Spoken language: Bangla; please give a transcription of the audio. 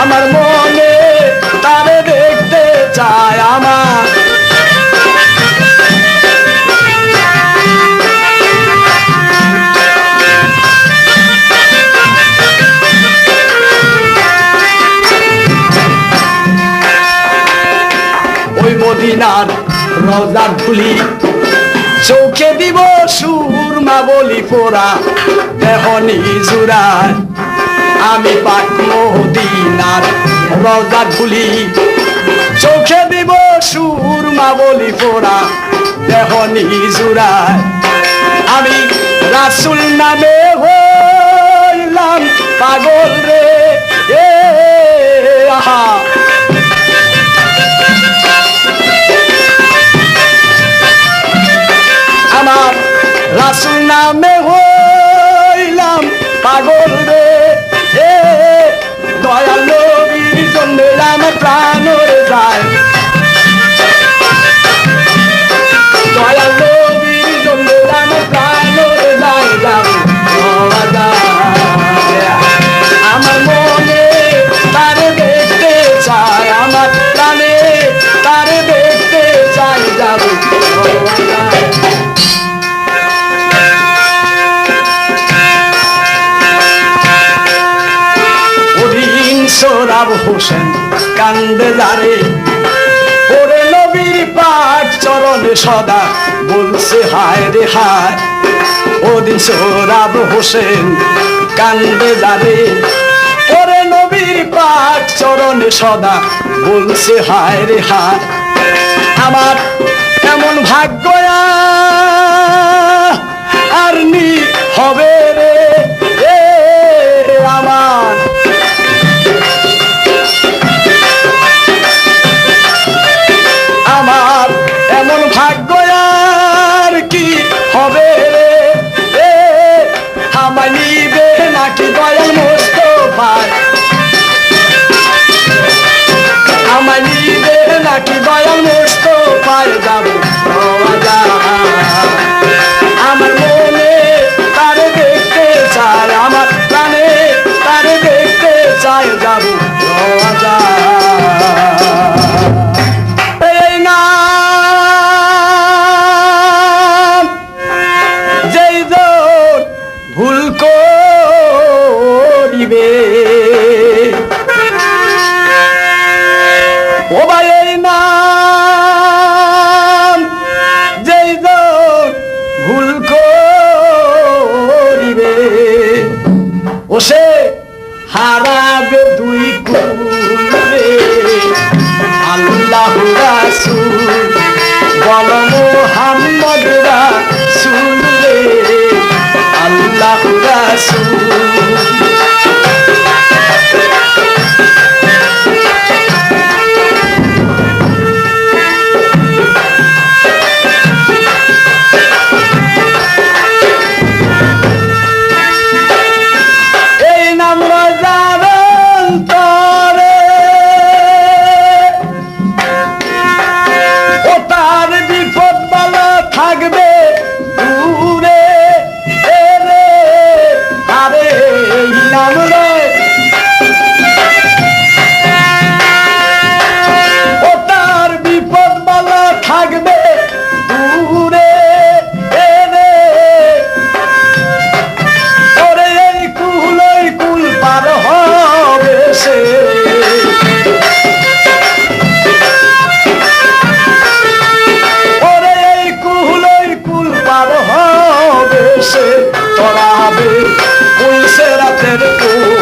আমার মনে তারে দেখতে চায় আমার। ওই মদিনার রোজার ধুলি, চৌকে দিব সুরমা বলি পোড়া। দেহনি জুড়ায়। আমি পাক মদিনার ধুলি চৌকে দিব সুরমা বলি পোড়া দেহনি জুড়ায়। আমি রাসুল নামে হইলাম পাগল রে। এ, আহা। আমার রাসুল নামে হইলাম পাগল রে। এ দয়াল নবীর জন্য আমার প্রাণ যায়। হোসেন কান্দে দারে ওরে নবীর পাক চরণে সদা বলছে, হায় রে হায়। ওদিন সোরাব হোসেন কান্দে দারে ওরে নবীর পাক চরণে সদা বলছে, হায় রে হায়। আমার এমন ভাগ্য আর নি হবে রে। নাকি দয়াল মস্ত ভাই আমায় নিবে নাকি দয়াল মস্ত পায় যাব হারাবে সে তরাবে সে রাতের কুল